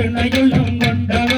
கருணையுள்ளம் கொண்டவர்